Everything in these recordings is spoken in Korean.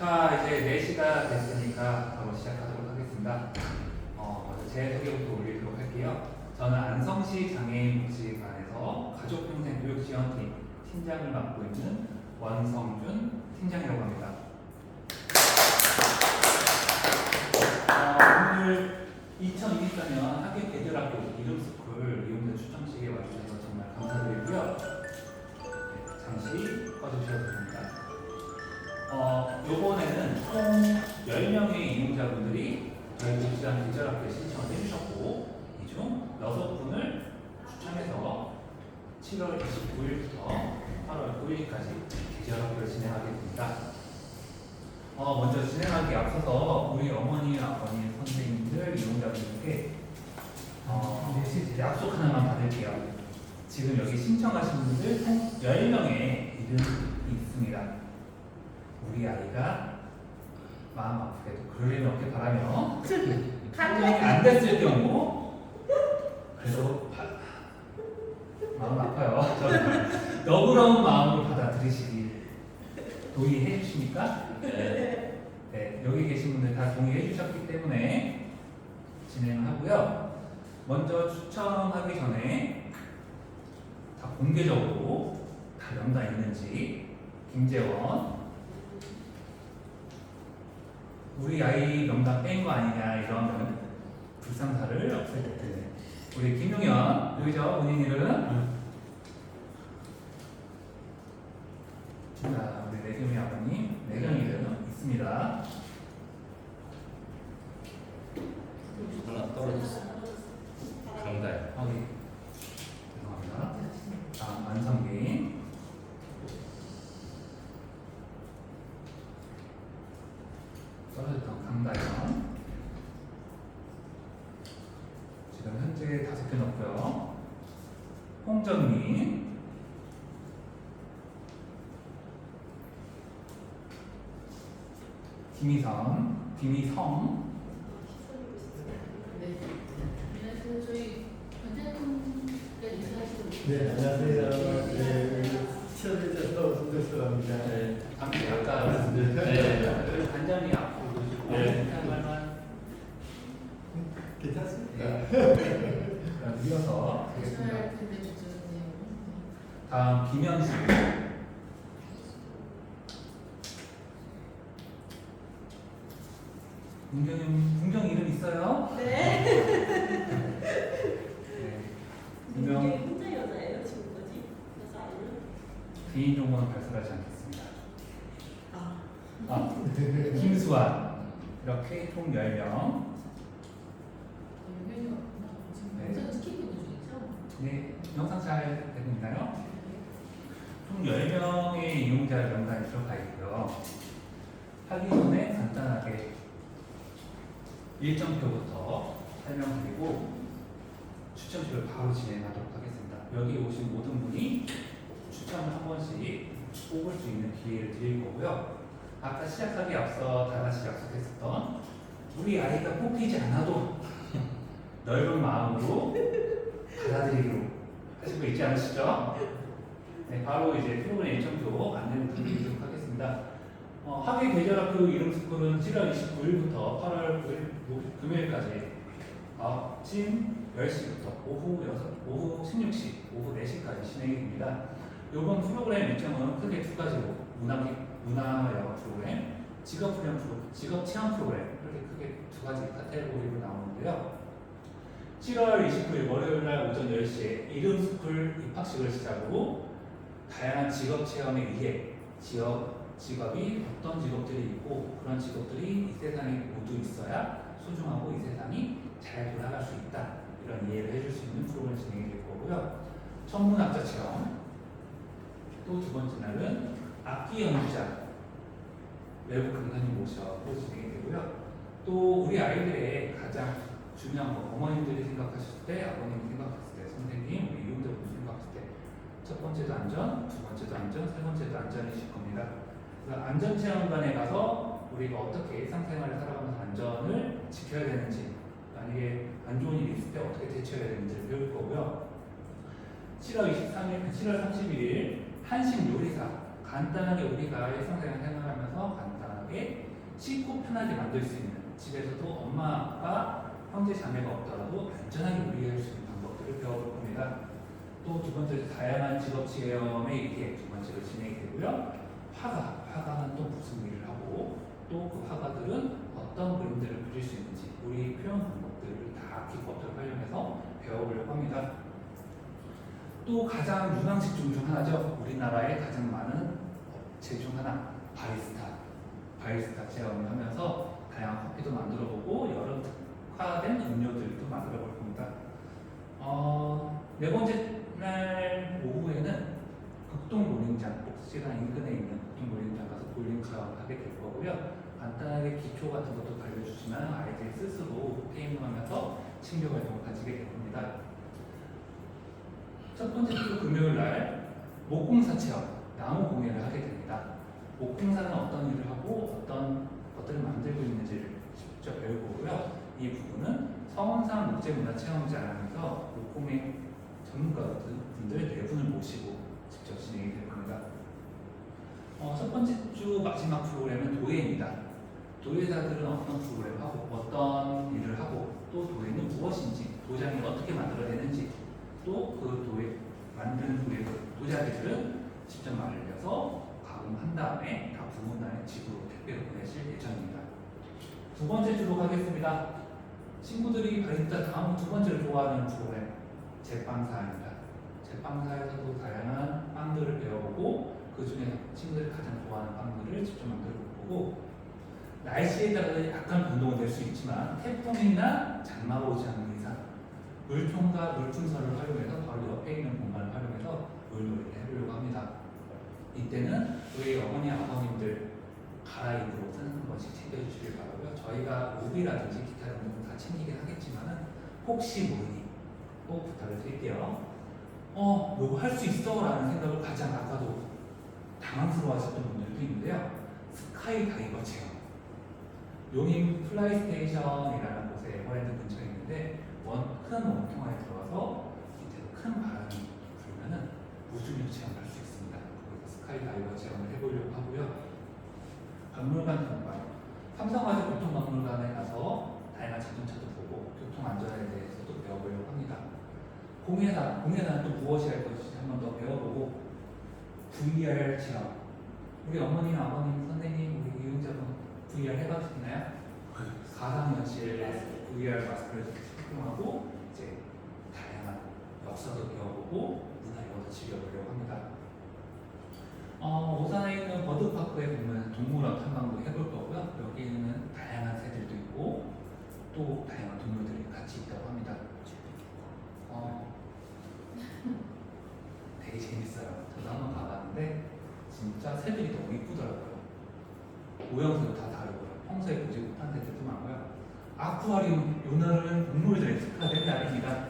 자, 이제 4시가 됐으니까 바로 시작하도록 하겠습니다. 어, 먼저 제 소개부터 올리도록 할게요. 저는 안성시 장애인 복지관에서 가족평생 교육지원팀 팀장을 맡고 있는 원성준 팀장이라고 합니다. 어, 먼저 진행하기 앞서서 우리 어머니, 아버님, 선생님들, 이용자분들께 어, 약속 하나만 받을게요. 지금 여기 신청하신 분들 총 10명의 이름이 있습니다. 우리 아이가 마음 아프게도 그럴 일 없게 바라며 설명이 안 됐을 경우 그래도 바- 마음 아파요. 저는 너그러운 마음으로 받아들이시길 동의해 주십니까? 네. 네, 여기 계신 분들 다 동의해 주셨기 때문에 진행을 하고요. 먼저 추첨하기 전에 다 공개적으로 다 명단 있는지 김재원 우리 아이 명단 뺀 거 아니냐 이런 불상사를 없앨 때 우리 김용현 여기죠 본인 이름 자 우리 내경이 아버님 내경 이름 있습니다 하나 떨어졌어. 강달. 확인 죄송합니다 다음 안성기 떨어졌던 강다현 지금 현재 다섯 개 넣고요 홍정민 김희성 네. 안녕하세요. 저희 관장님께 인사하시고 네, 안녕하세요. 네, 치어리저서 손대수랍니다. 네. 아까 네. 네. 간장이 앞으로 놓으시고 네. 말만 괜찮습니까? 그럼 이어서 하겠습니다. 주저네요. 다음 김현식 문경 문경 이름 있어요? 네. 네. 분명 혼자 여자예요 지금까지 여자아이는? 개인 정보는 발설하지 않겠습니다. 아 아, 김수환 이렇게 총 10명 유명이가 없구나. 지금 네. 영상 찍히고 있는 중이죠? 네, 영상 잘 되고 있나요? 총 10명의 이용자 명단이 들어가 있고요. 하기 전에 간단하게 일정표부터 설명드리고 추첨식을 바로 진행하도록 하겠습니다. 여기 오신 모든 분이 추첨을 한 번씩 뽑을 수 있는 기회를 드릴 거고요. 아까 시작하기 앞서 다 같이 약속했었던 우리 아이가 뽑히지 않아도 넓은 마음으로 받아들이기로 하시고 있지 않으시죠? 네, 바로 이제 프로그램 일정표 안내를 드리도록 하겠습니다. 어, 학위 계절 학교 이름 스쿨은 7월 29일부터 8월 9일 금요일까지 아침 10시부터 오후 6, 오후 16시, 오후 4시까지 진행이 됩니다. 이번 프로그램 일정은 크게 두 가지로 문화, 문화 영어 프로그램, 직업 훈련 프로, 직업 체험 프로그램 이렇게 크게 두 가지 카테고리로 나오는데요. 7월 29일 월요일 날 오전 10시에 이름 스쿨 입학식을 시작으로 다양한 직업 체험에 의해 지역 직업이 어떤 직업들이 있고 그런 직업들이 이 세상에 모두 있어야 소중하고 이 세상이 잘 돌아갈 수 있다 이런 이해를 해줄 수 있는 프로그램 진행이 될 거고요. 천문학자 체험 또 두 번째 날은 악기 연주자 외국 강사님 모셔고 진행이 되고요. 또 우리 아이들의 가장 중요한 거 어머님들이 생각하실 때 아버님이 생각했을 때 선생님 우리 이용자분이 생각했을 때 첫 번째도 안전 두 번째도 안전 세 번째도 안전이실 겁니다 그래서 안전체험관에 가서 우리가 어떻게 일상생활을 살아가면서 안전을 지켜야 되는지 만약에 안 좋은 일이 있을 때 어떻게 대처해야 되는지를 배울 거고요 7월 23일, 7월 31일 한식 요리사 간단하게 우리가 일상생활 생활하면서 간단하게 쉽고 편하게 만들 수 있는 집에서도 엄마 아빠 형제 자매가 없더라도 안전하게 요리할 수 있는 방법들을 배워볼 겁니다. 또 두 번째 다양한 직업 체험에 이렇게 두 번째로 진행이 되고요. 화가 화가는 또 무슨 일을 하고 또 그 화가들은 어떤 그림들을 그릴 수 있는지 우리 표현 방법들을 다 기법들을 활용해서 배워보려고 합니다. 또 가장 유망 직종 중 하나죠. 우리나라에 가장 많은 업체 중 하나 바리스타. 바리스타 체험을 하면서 다양한 커피도 만들어보고 여러 특화된 음료들도 만들어볼 겁니다. 어, 네 번째 날 오후에는 극동 볼링장, 복지관 인근에 있는 극동 볼링장 가서 볼링 체험하게 될 거고요. 간단하게 기초 같은 것도 알려주지만 아이들이 스스로 게임하면서 친교 활동을 가지게 될 겁니다. 첫 번째 주 금요일 날 목공사 체험, 나무 공예를 하게 됩니다. 목공사는 어떤 일을 하고 어떤 것들을 만들고 있는지를 직접 배울 거고요. 이 부분은 서원상 국제문화 체험장에서 목공의 전문가분들 네 분을 모시고 진행이 될 겁니다. 어, 첫 번째 주 마지막 프로그램은 도예입니다. 도예자들은 어떤 프로그램을 하고 어떤 일을 하고 또 도예는 무엇인지 도장이 어떻게 만들어내는지 또 그 도예 만드는 도예 도자기들은 직접 말려서 가공한 다음에 다 부은 다음에 집으로 택배로 보내실 예정입니다. 두 번째 주로 가겠습니다. 친구들이 바리스타 다음 두 번째로 좋아하는 프로그램 제빵사입니다. 제빵사에서도 다양한 빵들을 배워보고 그 중에 친구들이 가장 좋아하는 빵들을 직접 만들어 보고 날씨에 따라 약간 변동은 될 수 있지만 태풍이나 장마가 오지 않는 이상 물통과 물풍선을 활용해서 바로 옆에 있는 공간을 활용해서 물놀이를 해보려고 합니다. 이때는 우리 어머니 아버님들 갈아입을 옷은 한 번씩 챙겨주시길 바라고요. 저희가 우비라든지 기타 등등 다 챙기긴 하겠지만은 혹시 모르니 꼭 부탁을 드릴게요. 어, 이거 할 수 있어 라는 생각을 가장 아까도 당황스러워 하셨던 분들도 있는데요. 스카이 다이버 체험. 용인 플라이스테이션이라는 곳에 에버랜드 근처에 있는데 원 큰 원통화에 들어가서 밑에서 큰 바람이 불면은 우주류 체험을 할 수 있습니다. 거기서 스카이 다이버 체험을 해보려고 하고요. 박물관 통관. 삼성화재 교통박물관에 가서 다양한 자동차도 보고 교통 안전에 대해서도 배워보려고 합니다. 공예사, 공예사는 또 무엇이 할 것인지 한번 더 배워보고 VR 체험. 우리 어머님, 아버님, 선생님, 우리 이용자분 VR 해봤나요? 가상현실 VR 마스크를 착용하고 이제 다양한 역사도 배워보고 문화 영어도 즐겨보려고 합니다. 어, 오산에 있는 버드파크에 보면 동물원 탐방도 해볼 거고요. 여기는 다양한 새들도 있고 또 다양한 동물들이 같이 있다고 합니다. 어, 재밌어요. 저도 한번 가봤는데 진짜 새들이 너무 이쁘더라고요. 모양새도 다 다르고요. 평소에 보지 못한 새들도 많고요. 아쿠아리움 요날은 동물들의 특화된 날입니다.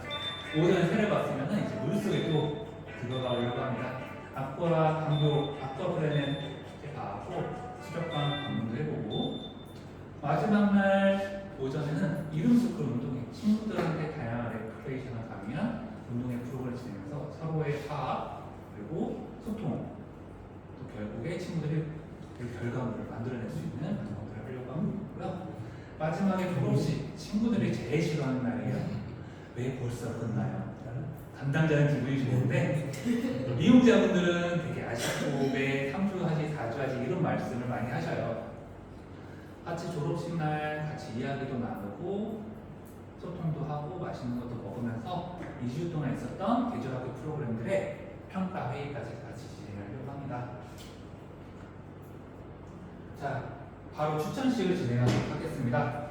오전에 새를 봤으면 이제 물속에 또 들어가려고 합니다. 아쿠아 강도 아쿠아 프레네 가고 수족관 방문도 해보고 마지막 날 오전에는 이름 스쿨 운동회 친구들한테 다양한 레크레이션을 가면 운동회 프로그램을 진행해서 서로의 화합 그리고 소통 또 결국에 친구들이 그 결과물을 만들어낼 수 있는 방법을 하려고 하고요. 마지막에 졸업식 친구들이 제일 싫어하는 날이에요. 왜 벌써 끝나요? 담당자는 기분이 좋은데 이용자분들은 되게 아쉽고 왜 3주 하지 4주 하지 이런 말씀을 많이 하셔요. 같이 졸업식 날 같이 이야기도 나누고 소통도 하고 맛있는 것도 먹으면서 2주 동안 있었던 계절학교 프로그램들의 평가 회의까지 같이 진행하려고 합니다. 자, 바로 추천식을 진행하도록 하겠습니다.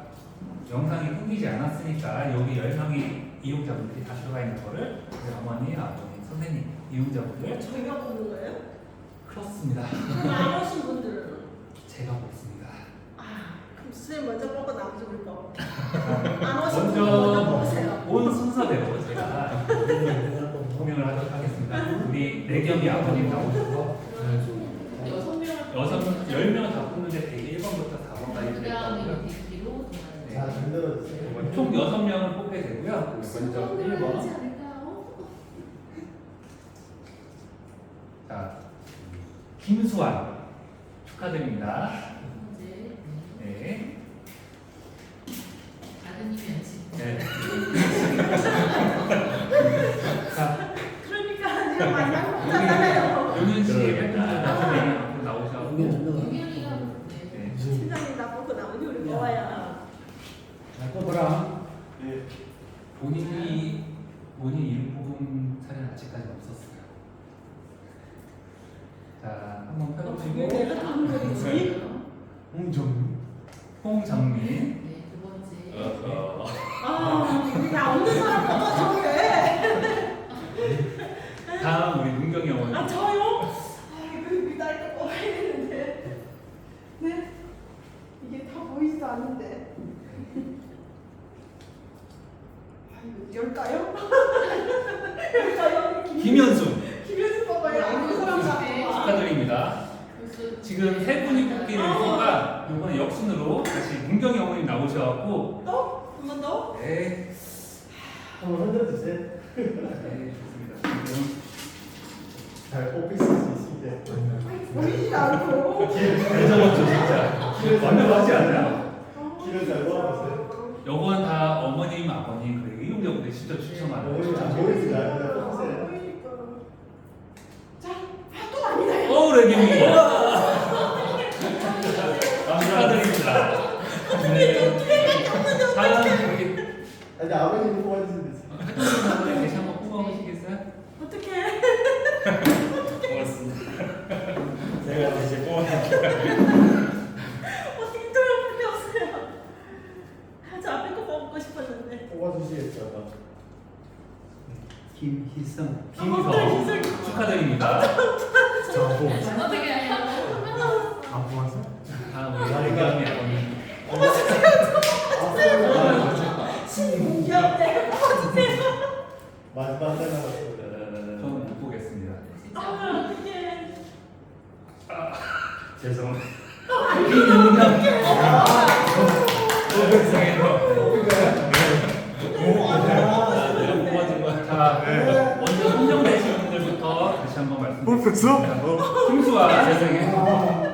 영상이 끊기지 않았으니까 여기 10명의 이용자분들이 다 들어가 있는 거를 우리 어머니, 아버님, 선생님, 이용자분들 저희가 보는 거예요? 그렇습니다. 그럼 안 오신 분들은? 제가 보겠습니다. 아, 그럼 선생님 먼저 보고 나머지 우리 거. 안 오신 분들 먼저 보세요. 온 순서대로 제가 호명을 하도록 하겠습니다. 우리 내경이 아버님 나오셔서 여섯 명 여섯, 10명 다 뽑는데 대개 1번부터 4번까지 그될 다음에 거고요. 뒤로 네. 자, 잘 들어주세요. 총 6명을 뽑게 되고요. 먼저 1번. 자, 김수환 축하드립니다. 이제 네. 아드님이 연습. 네. 자, 그러니까 내가 많이 한국잖아요. 용현 씨 그러겠다. 팬분들 앞으로 나오셔서 유명이라고. 네. 네. 팀장님 나보고 나오니 우리 뭐야? 꼬부랑 네. 본인이 본인 이름 뽑은 사례는 아직까지 없었어요. 자, 한번 왜 펴보시고 내가 나온 거지? 홍정. 홍정민 네, 두 번째. 아, 나 없는 사람 뽑아줘 왜? 다음 우리 문경이 어머니 아 저요? 아 이거 미달 때 뽑아야 되는데. 네? 이게 다 보이지도 않는데. 아 이거 열까요? 열까요? 김현수 뽑아요. 아무 사람 다 뽑아. 축하드립니다. 벌써 지금 세 분이 뽑기를 했으니까 이번에 역순으로 다시 문경이 어머니 나오셔갖고 또? 한 번 더? 네, 한번 흔들어 주세요. 네 좋습니다. 지금 잘 뽑힐 수 있게. 보이지 않고. 잘 적었죠 진짜. 완벽하지 않아요? 길을 잘 모아보세요. 요건 다 어머님, 아버님 그리고 이용자분들 직접 추첨하는 어머니 안 추첨. 보이지 아, 않아요. 뽑으세요. 보이니까. 자, 아, 또 아니다. 오 레기미 축하드립니다. 네. 다음 우리 아니 아버님 뽑아주시면 되지. 활동팀장님 다시 한번 뽑아보시겠어요? 어떡해. 고맙습니다. 제가 다시 뽑아볼게요. 어떻게 또 풀렸어요. 아, 저 앞에 거 뽑고 싶었는데. 뽑아주시겠죠. 김희성 김희성 축하드립니다. 정보. 어떻게 해요? 안 뽑았어? 다음 우리 레기미 아버님. 귀엽네. 마지막 하나 남았어요. 저는 못 보겠습니다. 진짜. 아, 어떡해. 죄송합니다. 먼저 선정되신 분들부터 다시 한번 죄송해요.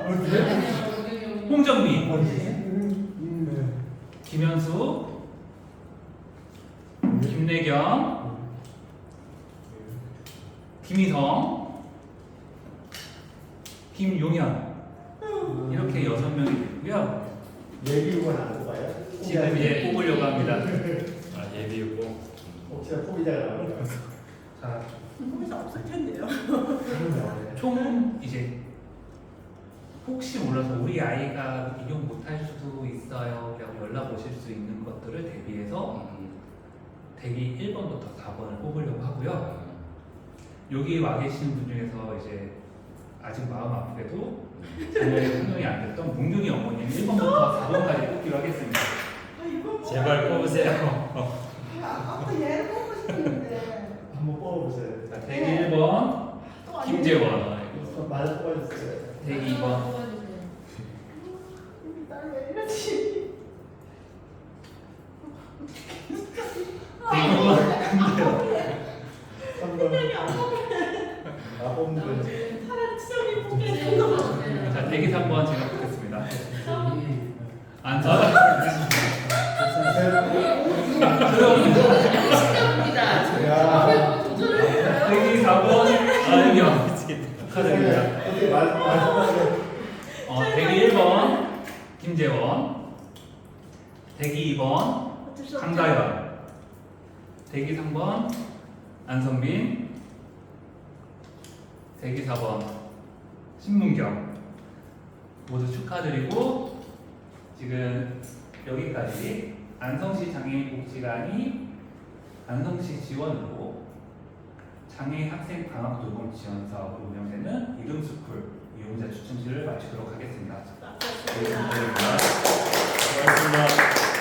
홍정미, 김현수, 김래경, 김희성, 김용현 이렇게 여섯 명이 있고요. 예비군 안 뽑아요? 지금 이제 뽑으려고 합니다. 아 예비고. 혹시나 포기자가 나올까? 자, 거기서 없을 텐데요. 총 이제 혹시 몰라서 우리 아이가 이용 못할 수도 있어요. 라고 연락 오실 수 있는 것들을 대비해서 대기 1번부터 4번을 뽑으려고 하고요. 여기 와 계신 분 중에서 이제 아직 마음 아프게도 자녀의 선정이 안 됐던 문경이 어머님 1번부터 4번까지 뽑기로 하겠습니다. 아, 이거 뭐. 제발 뽑으세요. 아, 아까 얘를 뽑고 싶었는데. 한번 뽑아보세요. 자, 대기 1번 또 아니네. 김재원, 많이 뽑아주세요. 대기 2번 우리 딸왜 이러지? 대기 2번 김재원, 3번. 딸이 안 뽑혀. 아 뽑는 거. 차라 자 대기 3번 제가 신경입니다. 야. 조절을 대기 4번 아윤영 축하드립니다. 어떻게 말 말씀하세요? 어, 대기 1번 김재원, 대기 2번 어쩔 수 없죠. 강다현, 대기 3번 안성빈, 대기 4번 신문경 모두 축하드리고 지금 여기까지 안성시 장애인 복지관이 안성시 지원으로 장애인 학생 방학 돌봄 지원 사업으로 운영되는 이름스쿨 이용자 추천실을 마치도록 하겠습니다. 아, 네, 감사합니다. 고맙습니다.